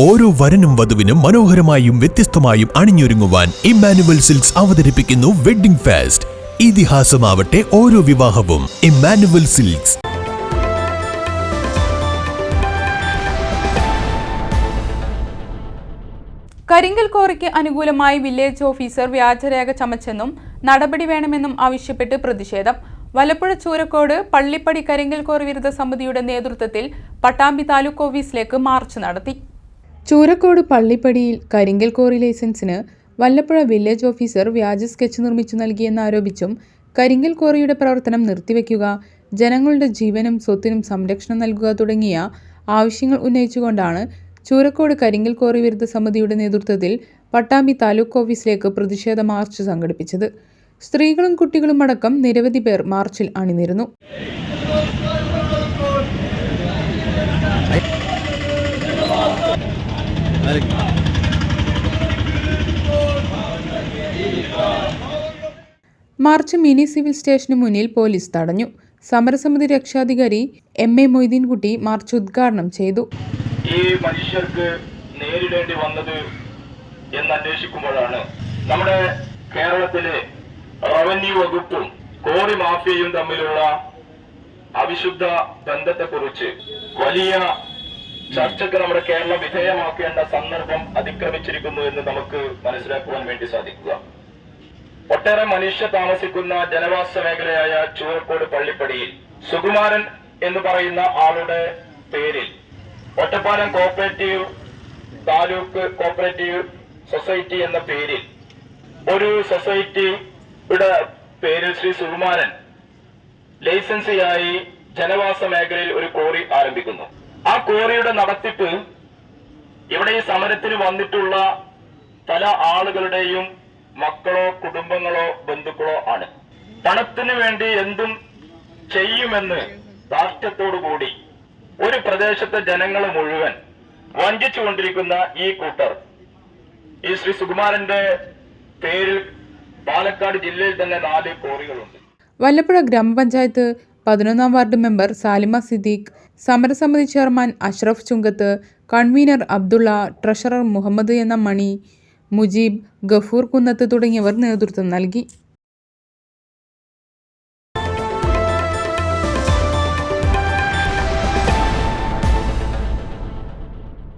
ഓരോ വരനും വധുവിനും മനോഹരമായും വ്യത്യസ്തമായും അണിഞ്ഞൊരുങ്ങുവാൻ ഇമ്മാനുവൽ സിൽക്സ് അവതരിപ്പിക്കുന്നു വെഡ്ഡിംഗ് ഫാസ്റ്റ്. ഇതിഹാസമാവട്ടെ ഓരോ വിവാഹവും. Emmanuel Silks. കരിങ്കൽ കോറിക്ക് അനുകൂലമായി വില്ലേജ് ഓഫീസർ വ്യാജരേഖ ചമച്ചെന്നും നടപടി വേണമെന്നും ആവശ്യപ്പെട്ട് പ്രതിഷേധം. വലപ്പുഴ ചൂരക്കോട് പള്ളിപ്പടി കരിങ്കൽ കോറി വിരുദ്ധ സമിതിയുടെ നേതൃത്വത്തിൽ പട്ടാമ്പി താലൂക്ക് ഓഫീസിലേക്ക് മാർച്ച് നടത്തി. ചൂരക്കോട് പള്ളിപ്പടിയിൽ കരിങ്കൽ കോറി ലൈസൻസിന് വല്ലപ്പുഴ വില്ലേജ് ഓഫീസർ വ്യാജ സ്കെച്ച് നിർമ്മിച്ചു നൽകിയെന്നാരോപിച്ചും കരിങ്കൽ കോറിയുടെ പ്രവർത്തനം നിർത്തിവെക്കുക ജനങ്ങളുടെ ജീവനും സ്വത്തിനും സംരക്ഷണം നൽകുക തുടങ്ങിയ ആവശ്യങ്ങൾ ഉന്നയിച്ചുകൊണ്ടാണ് ചൂരക്കോട് കരിങ്കൽ കോറി വിരുദ്ധ സമിതിയുടെ നേതൃത്വത്തിൽ പട്ടാമ്പി താലൂക്ക് ഓഫീസിലേക്ക് പ്രതിഷേധ മാർച്ച് സംഘടിപ്പിച്ചത്. സ്ത്രീകളും കുട്ടികളും അടക്കം നിരവധി പേർ മാർച്ചിൽ അണിനിരുന്നു. മാർച്ച് മിനി സിവിൽ സ്റ്റേഷന് മുന്നിൽ പോലീസ് തടഞ്ഞു. സമരസമിതി രക്ഷാധികാരി എം എ മൊയ്തീൻകുട്ടി മാർച്ച് ഉദ്ഘാടനം ചെയ്തു. ഈ മനുഷ്യർക്ക് നേരിടേണ്ടി വന്നത് എന്ന് അന്വേഷിക്കുമ്പോഴാണ്. നമ്മുടെ കേരളത്തിലെ റവന്യൂ വകുപ്പും കോറി മാഫിയയും തമ്മിലുള്ള അവിശുദ്ധ ബന്ധത്തെക്കുറിച്ച് വലിയ ചർച്ചയ്ക്ക് നമ്മുടെ കേരളം വിധേയമാക്കേണ്ട സന്ദർഭം അതിക്രമിച്ചിരിക്കുന്നു എന്ന് നമുക്ക് മനസ്സിലാക്കുവാൻ വേണ്ടി സാധിക്കുക. ഒട്ടേറെ മനുഷ്യ താമസിക്കുന്ന ജനവാസ മേഖലയായ ചൂരക്കോട് പള്ളിപ്പടിയിൽ സുകുമാരൻ എന്ന് പറയുന്ന ആളുടെ പേരിൽ Ottapalam cooperative taluk cooperative society എന്ന പേരിൽ ഒരു സൊസൈറ്റിയുടെ പേരിൽ ശ്രീ സുകുമാരൻ ലൈസൻസിയായി ജനവാസ മേഖലയിൽ ഒരു കോറി ആരംഭിക്കുന്നു. ആ കോറിയുടെ നടത്തിപ്പ് ഇവിടെ ഈ സമരത്തിന് വന്നിട്ടുള്ള പല ആളുകളുടെയും മക്കളോ കുടുംബങ്ങളോ ബന്ധുക്കളോ ആണ്. പണത്തിന് വേണ്ടി എന്തും ചെയ്യുമെന്ന് ധാർഷ്ട്യത്തോടുകൂടി ഒരു പ്രദേശത്തെ ജനങ്ങൾ മുഴുവൻ വഞ്ചിച്ചുകൊണ്ടിരിക്കുന്ന ഈ കൂട്ടർ. ഈ ശ്രീ സുകുമാരന്റെ പേരിൽ പാലക്കാട് ജില്ലയിൽ തന്നെ നാല് കോറികളുണ്ട്. വല്ലപ്പുഴ ഗ്രാമപഞ്ചായത്ത് പതിനൊന്നാം വാർഡ് മെമ്പർ സാലിമ സിദ്ദീഖ് സമരസമിതി chairman Ashraf Chunkath convener Abdulla treasurer Muhammad എന്ന മണി മുജീബ് ഗഫൂർ കുന്നത്ത് തുടങ്ങിയവർ നേതൃത്വം നൽകി